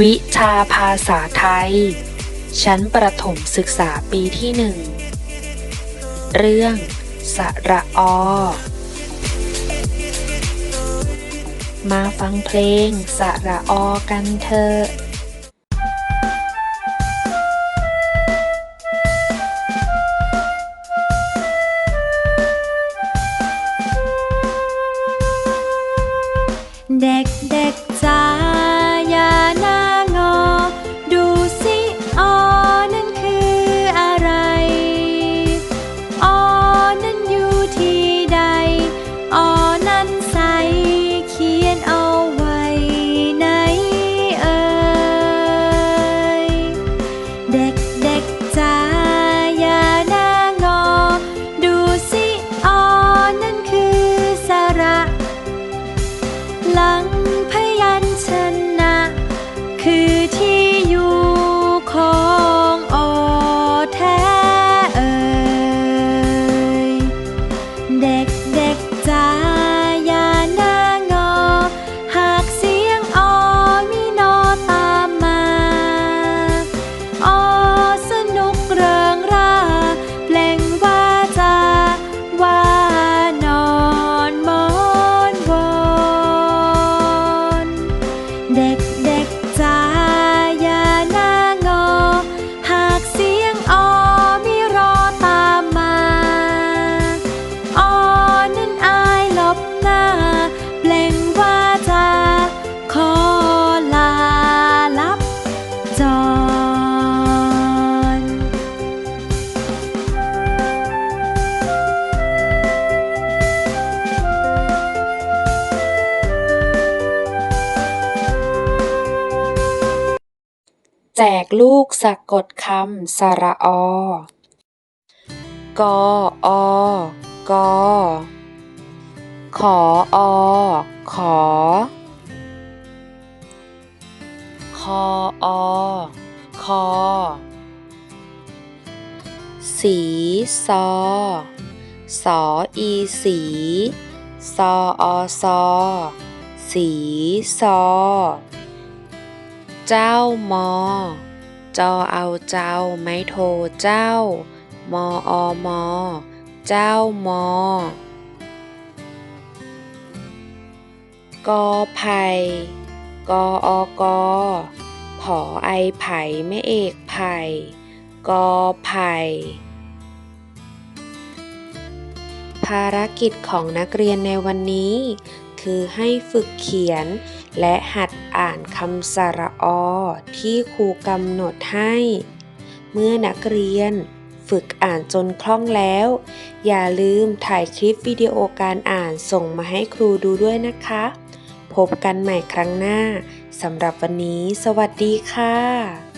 วิชาภาษาไทย ชั้นประถมศึกษาปีที่หนึ่ง เรื่องสระอมาฟังเพลงสระอกันเถอะเด็ก เแจกลูกสะกดคำสระอ กออกอ ขออ ขอคออคอ สีซอ สออีสี ซออซอ สีซอ เจ้ามอ จอเอาเจ้าไม้โทเจ้า มออมอ เจ้ามอกอไผ่กออกอผอไอไผ่ไม่เอกไผ่กอไผ่ภารกิจของนักเรียนในวันนี้ คือให้ฝึกเขียน และหัดอ่านคำสระอที่ครูกำหนดให้ เมื่อนักเรียนฝึกอ่านจนคล่องแล้ว อย่าลืมถ่ายคลิปวิดีโอการอ่านส่งมาให้ครูดูด้วยนะคะ พบกันใหม่ครั้งหน้าสำหรับวันนี้ สวัสดีค่ะ